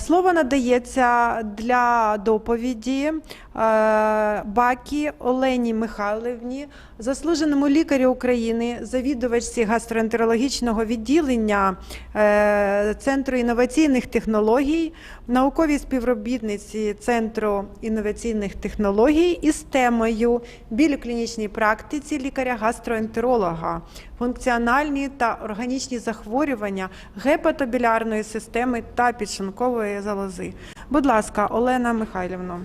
Слово надається для доповіді е, Бакі Олені Михайлівні, заслуженому лікарю України, завідувачці гастроентерологічного відділення е, Центру інноваційних технологій, науковій співробітниці Центру інноваційних технологій із темою біль клінічній практиці лікаря-гастроентеролога, функціональні та органічні захворювання гепатобілярної системи та підшлункової залози. Будь ласка, Олена Михайлівна.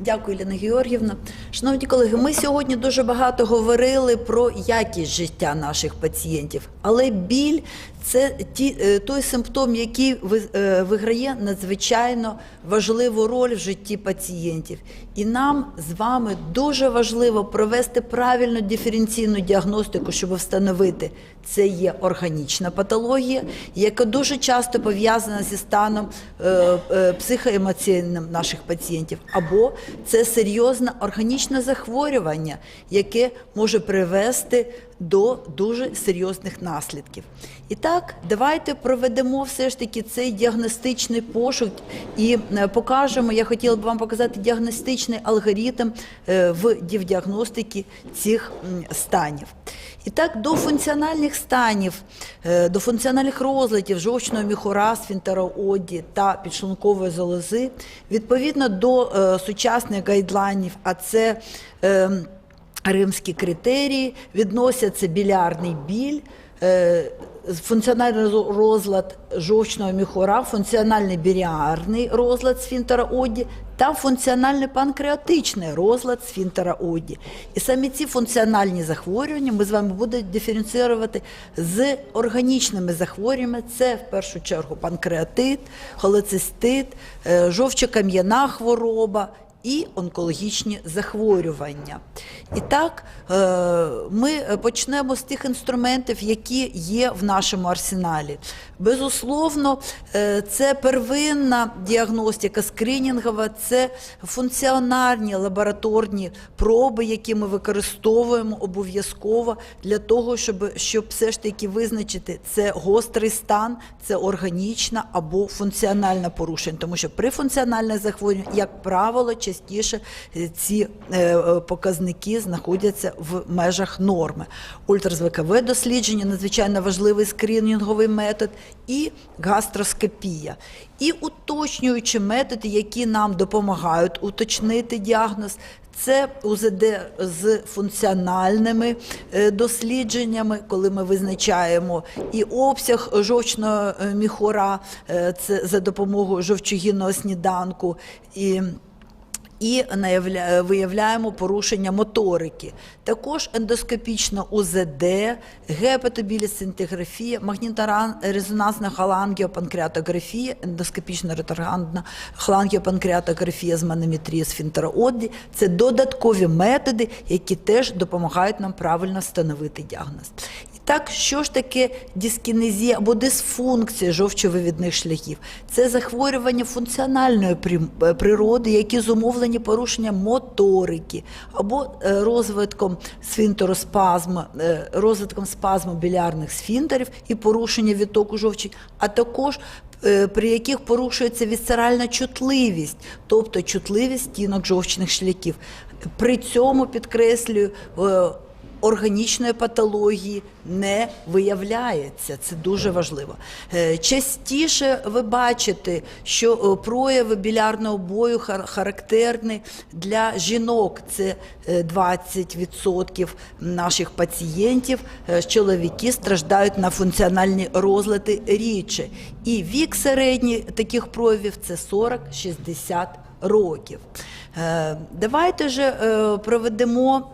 Дякую, Ліна Георгівна. Шановні колеги, ми сьогодні дуже багато говорили про якість життя наших пацієнтів, але біль це ті, е, той симптом, який е, виграє надзвичайно важливу роль в житті пацієнтів. І нам з вами дуже важливо провести правильну диференційну діагностику, щоб встановити, це є органічна патологія, яка дуже часто пов'язана зі станом е, е, психоемоційним наших пацієнтів, або це серйозне органічне захворювання, яке може привести до дуже серйозних наслідків. І так, давайте проведемо все ж таки цей діагностичний пошук і е, покажемо. Я хотіла б вам показати діагностичний алгоритм е, в діагностики цих станів. І так, до функціональних станів, е, до функціональних розладів жовчного міхура, сфінтерооді та підшлункової залози, відповідно до сучасних гайдлайнів, а це е, римські критерії, відносяться білярний біль. е, Функціональний розлад жовчного міхура, функціональний біріарний розлад сфінтера оді та функціональний панкреатичний розлад сфінтера оді. І самі ці функціональні захворювання ми з вами будемо диференціювати з органічними захворюваннями. Це в першу чергу панкреатит, холецистит, е, жовчокам'яна хвороба і онкологічні захворювання. І так, е, ми почнемо з тих інструментів, які є в нашому арсеналі. Безусловно, е, це первинна діагностика скринінгова, це функціональні лабораторні проби, які ми використовуємо обов'язково для того, щоб, щоб все ж таки визначити, це гострий стан, це органічна або функціональне порушення. Тому що при функціональних захворюваннях, як правило, частіше е, ці е, е, показники знаходяться в межах норми. Ультразвукове дослідження надзвичайно важливий скринінговий метод і гастроскопія. І уточнюючі методи, які нам допомагають уточнити діагноз. Це УЗД з функціональними дослідженнями, коли ми визначаємо і обсяг жовчного міхура, е, це за допомогою жовчогінного сніданку. і і виявляємо порушення моторики. Також ендоскопічна УЗД, гепатобілісцинтиграфія, магніторезонансна холангіопанкреатографія, ендоскопічна ретаргандна холангіопанкреатографія з манометрії сфінтерооді – це додаткові методи, які теж допомагають нам правильно встановити діагноз. Так, що ж таке дискінезія або дисфункція жовчовивідних шляхів? Це захворювання функціональної е, природи, які зумовлені порушенням моторики або е, розвитком сфінтероспазму, е, розвитком спазму білярних сфінтерів і порушення відтоку жовчі, а також при яких порушується вісцеральна чутливість, тобто чутливість стінок жовчних шляхів. При цьому підкреслюю. Е, органічної патології не виявляється. Це дуже важливо. Е, Частіше ви бачите, що е, прояви білярного бою хар- характерні для жінок. Це е, 20% наших пацієнтів. Е, Чоловіки страждають на функціональні розлади рідше. І вік середній таких проявів це 40-60 років. Е, Давайте же е, проведемо.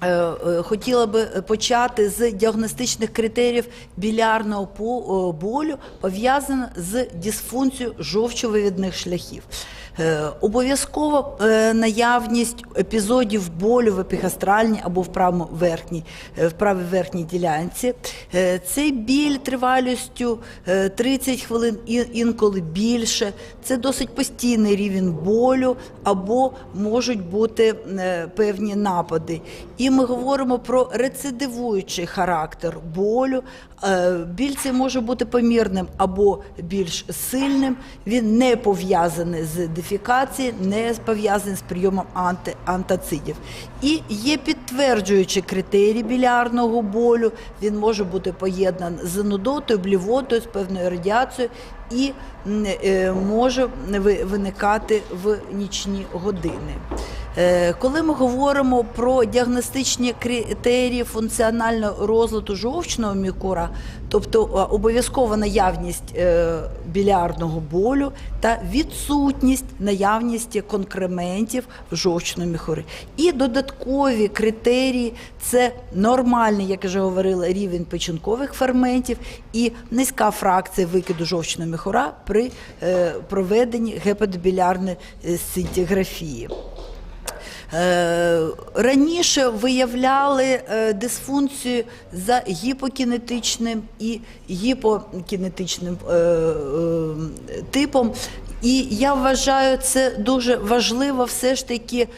Е, е, Хотіла би почати з діагностичних критеріїв білярного болю, пов'язаного з дисфункцією жовчовивідних шляхів. Е, Обов'язково е, наявність епізодів болю в епігастральній або в правому верхній, е, в правій верхній ділянці. Цей біль тривалістю е, 30 хвилин, інколи більше. Це досить постійний рівень болю, або можуть бути певні напади. І ми говоримо про рецидивуючий характер болю. Біль цей може бути помірним або більш сильним. Він не пов'язаний з дефікацією, не пов'язаний з прийомом анти, антацидів. І є підтверджуючі критерії білярного болю. Він може бути поєднаний з нудотою, блівотою, з певною радіацією і може виникати в нічні години. Е, Коли ми говоримо про діагностичні критерії функціонального розладу жовчного мікура, тобто е, обов'язкова наявність е, білярдного болю та відсутність наявності конкрементів в жовчному міхурі. І додаткові критерії це нормальний, як я вже говорила, рівень печінкових ферментів і низька фракція викиду жовчного міхура при е, проведенні гепатобілярної е, сцинтиграфії. Е, Раніше виявляли дисфункцію за гіпокінетичним і гіпокінетичним типом. І я вважаю, це дуже важливо все ж таки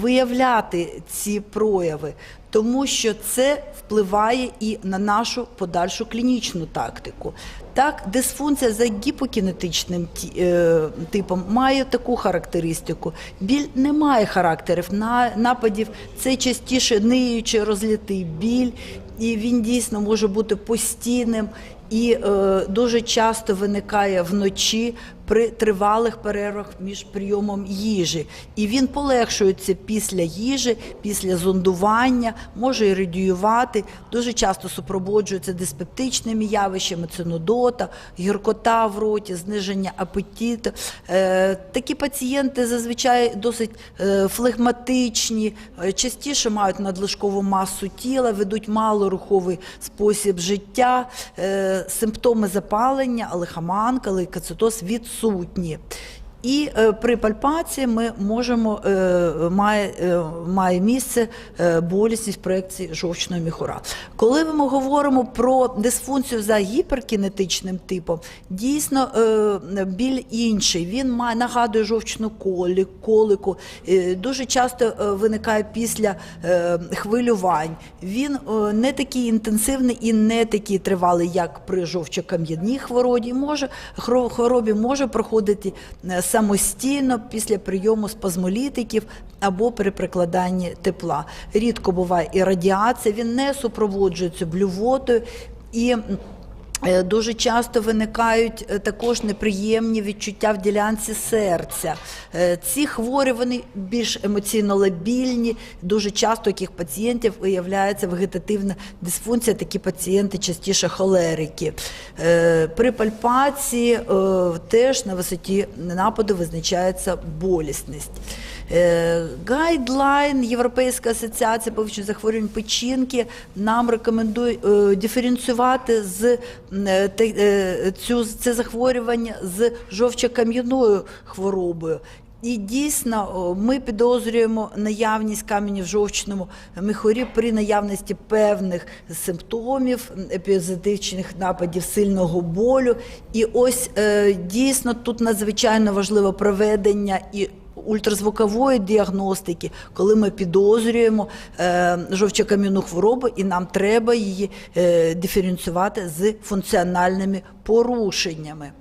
виявляти ці прояви, тому що це впливає і на нашу подальшу клінічну тактику. Так, дисфункція за гіпокінетичним е, типом має таку характеристику. Біль не має характерів на- нападів, це частіше ниючий розлітий біль, і він дійсно може бути постійним і е, дуже часто виникає вночі при тривалих перервах між прийомом їжі. І він полегшується після їжі, після зондування, може і радіювати. Дуже часто супроводжується диспептичними явищами, це нудота, гіркота в роті, зниження апетиту. Е, такі пацієнти зазвичай досить е, флегматичні, е, частіше мають надлишкову масу тіла, ведуть малоруховий спосіб життя, симптоми запалення, лихоманка, лейкоцитоз відсутні. І е, при пальпації ми можемо е, має, е, має місце болісність проекції жовчного міхура. Коли ми говоримо про дисфункцію за гіперкінетичним типом, дійсно біль інший. Він має нагадує жовчну колі, колику. Дуже часто виникає після хвилювань. Він не такий інтенсивний і не такий тривалий, як при жовчокам'яній хворобі. Може хворобі може проходити самостійно після прийому спазмолітиків або при прикладанні тепла. Рідко буває і радіація, він не супроводжується блювотою і. Е, Дуже часто виникають е, також неприємні відчуття в ділянці серця. Е, Ці хворі вони більш емоційно лабільні. Дуже часто у таких пацієнтів виявляється вегетативна дисфункція. Такі пацієнти частіше холерики. При пальпації теж на висоті нападу визначається болісність. Е, Гайдлайн Європейська асоціація повищення захворювань печінки нам рекомендує е, диференціювати з е, цю це захворювання з жовчокам'яною хворобою. І дійсно ми підозрюємо наявність каменів в жовчному міхурі при наявності певних симптомів, епізодичних нападів сильного болю. І ось дійсно тут надзвичайно важливо проведення і ультразвукової діагностики, коли ми підозрюємо е, жовчокам'яну хворобу, і нам треба її е, диференціювати з функціональними порушеннями.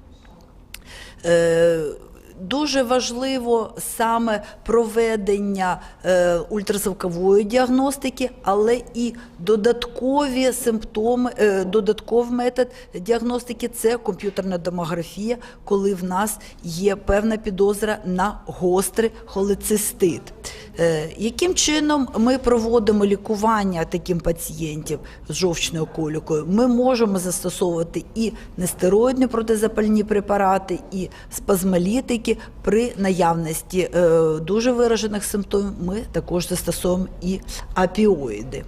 Дуже важливо саме проведення е, ультразвукової діагностики, але і додаткові симптоми, е, додатковий метод діагностики це комп'ютерна томографія, коли в нас є певна підозра на гострий холецистит. Е, яким чином ми проводимо лікування таким пацієнтів з жовчною колікою? Ми можемо застосовувати і нестероїдні протизапальні препарати, і спазмолітики при наявності е, дуже виражених симптомів. Ми також застосовуємо і апіоїди.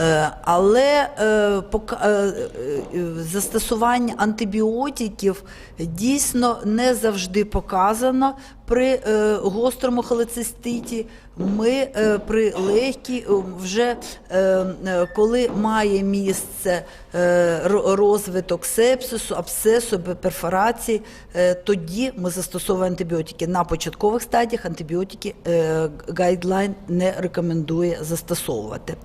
Е, Але е, е, застосування антибіотиків дійсно не завжди показано при гострому холециститі. Ми при легкій вже коли має місце розвиток сепсису, абсцесу, перфорації, тоді ми застосовуємо антибіотики. На початкових стадіях антибіотики гайдлайн не рекомендує застосовувати.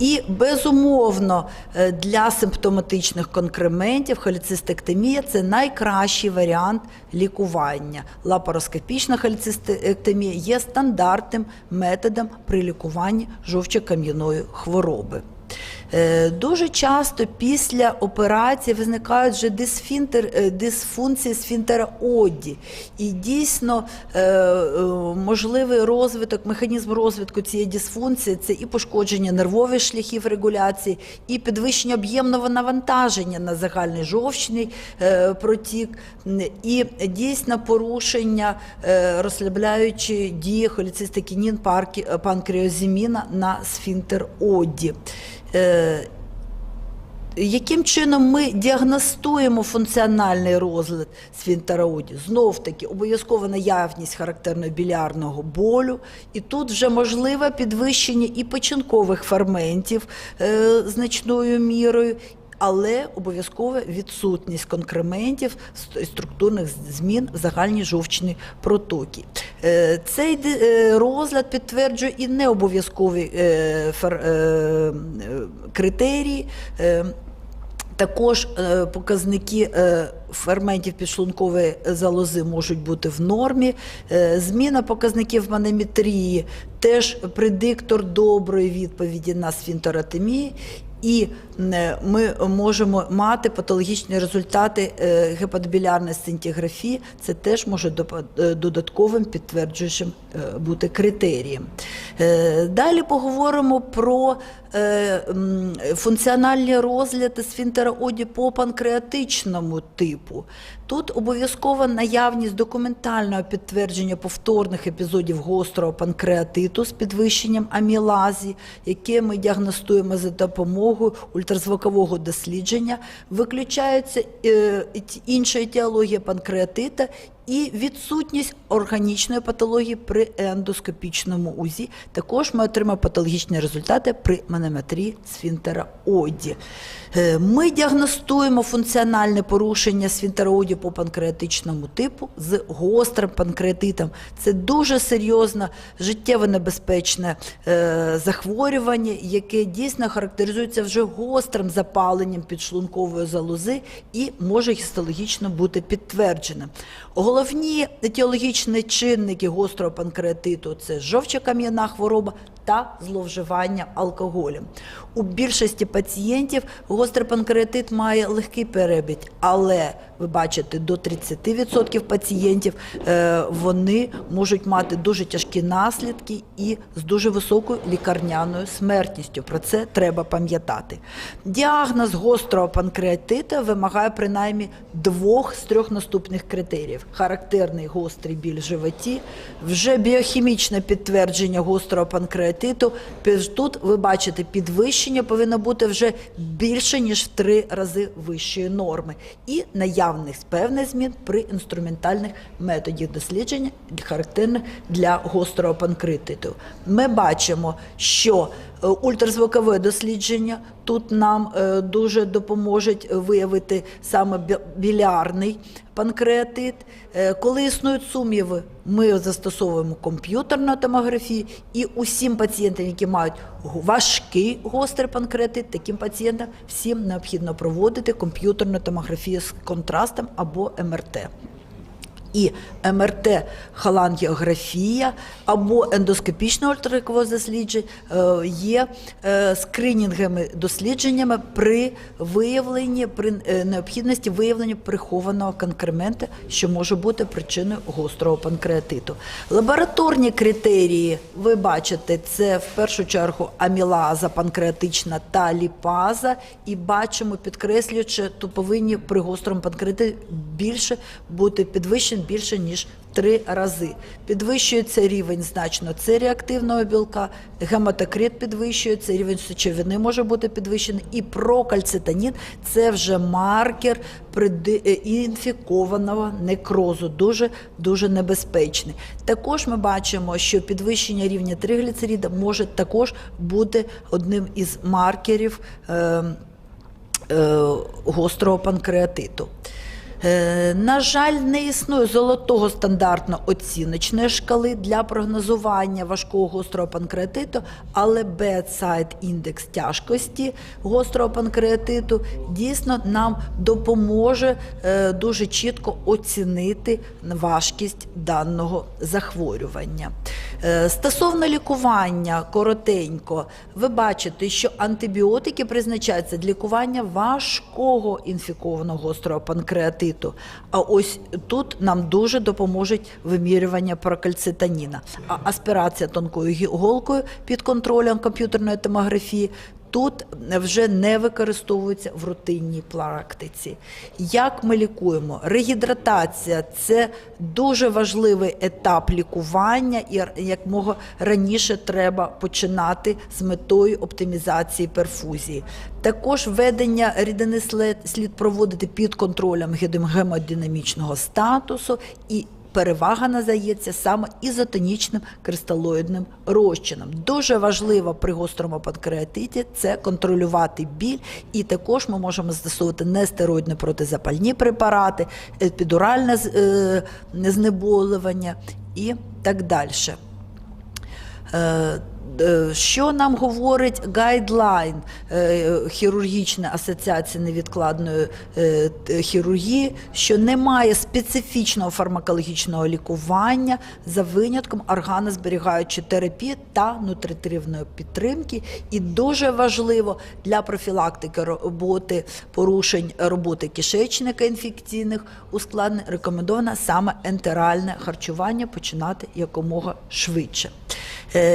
І безумовно е, для симптоматичних конкрементів холіцистектомія це найкращий варіант лікування. Лапароскопічна холіцистектомія є стандартним методом при лікуванні жовчокам'яної хвороби. Е, Дуже часто після операції виникають вже дисфінтер, е, дисфункції сфінтера оді. І дійсно е, можливий розвиток, механізм розвитку цієї дисфункції це і пошкодження нервових шляхів регуляції, і підвищення об'ємного навантаження на загальний жовчний протік, і дійсно порушення розслабляючої дії холецистикінін паркі- панкреозіміна на сфінтер оді. Е, яким чином ми діагностуємо функціональний розлад сфінтероуді? Знов таки обов'язкова наявність характерного білярного болю, і тут вже можливе підвищення і печінкових ферментів е, значною мірою. Але обов'язкова відсутність конкрементів структурних змін в загальній жовчній протокі. Е, Цей е, підтверджує і необов'язкові е, критерії. також показники ферментів підшлункової залози можуть бути в нормі. Зміна показників манометрії теж предиктор доброї відповіді на сфінтеротемію. І ми можемо мати патологічні результати е, гепатобілярної сцинтіграфії. Це теж може е, додатковим підтверджуючим е, бути критерієм. Е, Далі поговоримо про е, функціональні розгляди сфінтера оді по панкреатичному типу. Тут обов'язкова наявність документального підтвердження повторних епізодів гострого панкреатиту з підвищенням амілазі, яке ми діагностуємо за допомогою ультразвукового дослідження. Виключається е, інша етіологія панкреатита і відсутність органічної патології при ендоскопічному УЗІ. Також ми отримаємо патологічні результати при манометрії сфінтера оді. Е, Ми діагностуємо функціональне порушення сфінтера оді по панкреатичному типу з гострим панкреатитом. Це дуже серйозне життєво небезпечне е, захворювання, яке дійсно характеризується вже гострим запаленням підшлункової залози і може гістологічно бути підтвердженим. Головні етіологічні чинники гострого панкреатиту це жовча кам'яна хвороба та зловживання алкоголем. У більшості пацієнтів гострий панкреатит має легкий перебіг, але ви бачите, до 30% пацієнтів е, вони можуть мати дуже тяжкі наслідки і з дуже високою лікарняною смертністю. Про це треба пам'ятати. Діагноз гострого панкреатита вимагає принаймні двох з трьох наступних критеріїв: характерний гострий біль в животі, вже біохімічне підтвердження гострого панкреатиту. Під- Тут ви бачите, підвищення повинно бути вже більше ніж в три рази вищої норми, і наявність певних змін при інструментальних методах дослідження, характерних для гострого панкрититу. Ми бачимо, що ультразвукове дослідження тут нам е, дуже допоможуть виявити саме білярний панкреатит. Е, Коли існують сумніви, ми застосовуємо комп'ютерну томографію, і усім пацієнтам, які мають важкий гострий панкреатит, таким пацієнтам всім необхідно проводити комп'ютерну томографію з контрастом або МРТ. І МРТ холангіографія або ендоскопічне ультразвукове дослідження е, є е, скринінгами дослідженнями при виявленні при е, необхідності виявлення прихованого конкремента, що може бути причиною гострого панкреатиту. Лабораторні критерії ви бачите, це в першу чергу амілаза панкреатична та ліпаза, і бачимо, підкреслюючи, то повинні при гострому панкреатиті більше бути підвищені більше ніж три рази. Підвищується рівень значно цереактивного білка, гематокрит підвищується, рівень сечовини може бути підвищений, і прокальцитонін – це вже маркер е, інфікованого некрозу, дуже дуже небезпечний. Також ми бачимо, що підвищення рівня тригліцерида може також бути одним із маркерів. Е, е, гострого панкреатиту. Е, На жаль, не існує золотого стандартно-оціночної шкали для прогнозування важкого гострого панкреатиту, але bedside індекс тяжкості гострого панкреатиту дійсно нам допоможе е, дуже чітко оцінити важкість даного захворювання. Е, Стосовно лікування коротенько, ви бачите, що антибіотики призначаються для лікування важкого інфікованого гострого панкреатиту. А ось тут нам дуже допоможуть вимірювання прокальцитаніна. А аспірація тонкою голкою під контролем комп'ютерної томографії тут вже не використовується в рутинній практиці. Як ми лікуємо? Регідратація це дуже важливий етап лікування, і якмога раніше треба починати з метою оптимізації перфузії. Також введення рідини слід проводити під контролем гемодинамічного статусу і Перевага надається саме ізотонічним кристалоїдним розчином. Дуже важливо при гострому панкреатиті це контролювати біль, і також ми можемо застосовувати нестероїдні протизапальні препарати, епідуральне е, знеболювання і так далі. Е, Що нам говорить гайдлайн е, хірургічної асоціації невідкладної е, хірургії, що немає специфічного фармакологічного лікування за винятком органозберігаючої терапії та нутритивної підтримки, і дуже важливо для профілактики роботи порушень роботи кишечника інфекційних ускладнень рекомендовано саме ентеральне харчування починати якомога швидше.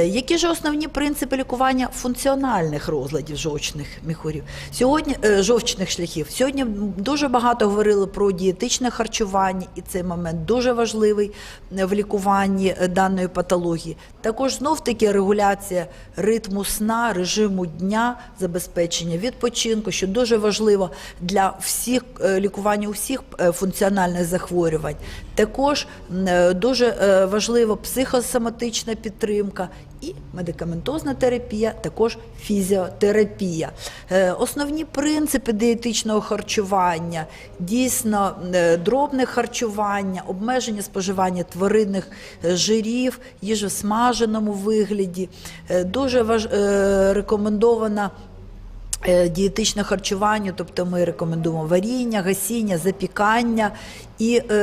Які ж основні принципи лікування функціональних розладів жовчних міхурів? Сьогодні е, жовчних шляхів. Сьогодні дуже багато говорили про дієтичне харчування, і цей момент дуже важливий е, в лікуванні е, даної патології. Також знов таки регуляція ритму сна, режиму дня, забезпечення відпочинку, що дуже важливо для всіх лікування усіх функціональних захворювань. Також дуже важливо психосоматична підтримка і медикаментозна терапія, також фізіотерапія. Е, Основні принципи дієтичного харчування дійсно е, дробне харчування, обмеження споживання тваринних е, жирів, їжі в смаженому вигляді. Дуже важ... рекомендована дієтичне харчування, тобто ми рекомендуємо варіння, гасіння, запікання і е,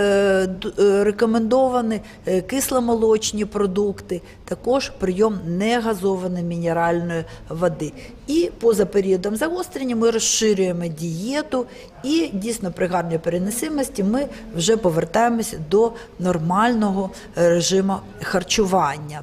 е, рекомендовані е, кисломолочні продукти, також прийом негазованої мінеральної води. І поза періодом загострення ми розширюємо дієту, і дійсно при гарній переносимості ми вже повертаємося до нормального режиму харчування.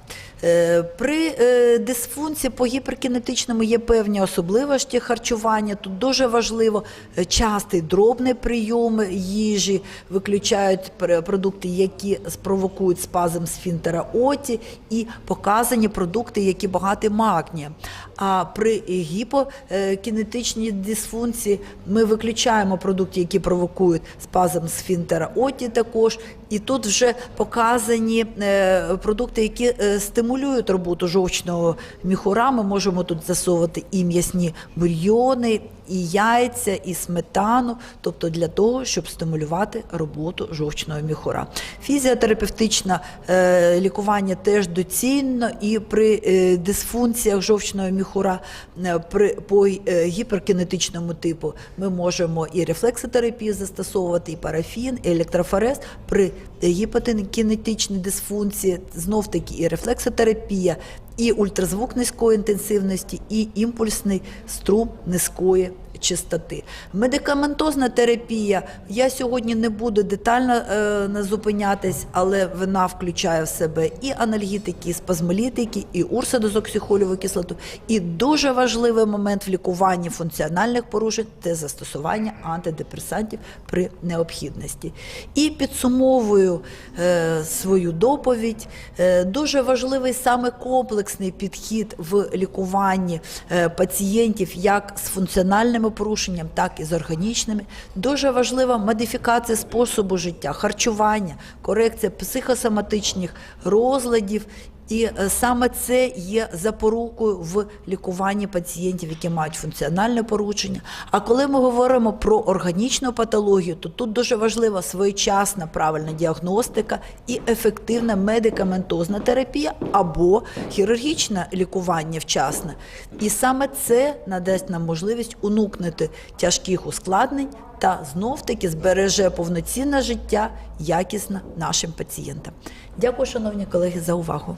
При дисфункції по гіперкінетичному є певні особливості харчування. Тут дуже важливо частий дробний прийом їжі, виключають продукти, які спровокують спазм сфінктера оті, і показані продукти, які багаті магнієм. А при гіпокінетичній дисфункції ми виключаємо продукти, які провокують спазм сфінктера оті також. І тут вже показані е, продукти, які е, стимулюють роботу жовчного міхура. Ми можемо тут засовувати і м'ясні бульйони, і яйця, і сметану, тобто для того, щоб стимулювати роботу жовчного міхура. Фізіотерапевтичне е, лікування теж доцільно, і при е, дисфункціях жовчного міхура е, при по е, гіперкінетичному типу ми можемо і рефлексотерапію застосовувати, і парафін, і електрофорез при гіпокінетичній дисфункції, знов таки і рефлексотерапія, і ультразвук низької інтенсивності, і імпульсний струм низької чистоти. Медикаментозна терапія. Я сьогодні не буду детально е, зупинятись, але вона включає в себе і анальгітики, і спазмолітики, і урсодозоксихоліву кислоту. І дуже важливий момент в лікуванні функціональних порушень це застосування антидепресантів при необхідності. І підсумовую е, свою доповідь. Е, дуже важливий саме комплексний підхід в лікуванні е, пацієнтів як з функціональними порушенням, так і з органічними. Дуже важлива модифікація способу життя, харчування, корекція психосоматичних розладів. І е, саме це є запорукою в лікуванні пацієнтів, які мають функціональне порушення. А коли ми говоримо про органічну патологію, то тут дуже важлива своєчасна правильна діагностика і ефективна медикаментозна терапія або хірургічне лікування вчасне. І саме це надасть нам можливість уникнути тяжких ускладнень та знов-таки збереже повноцінне життя якісно нашим пацієнтам. Дякую, шановні колеги, за увагу.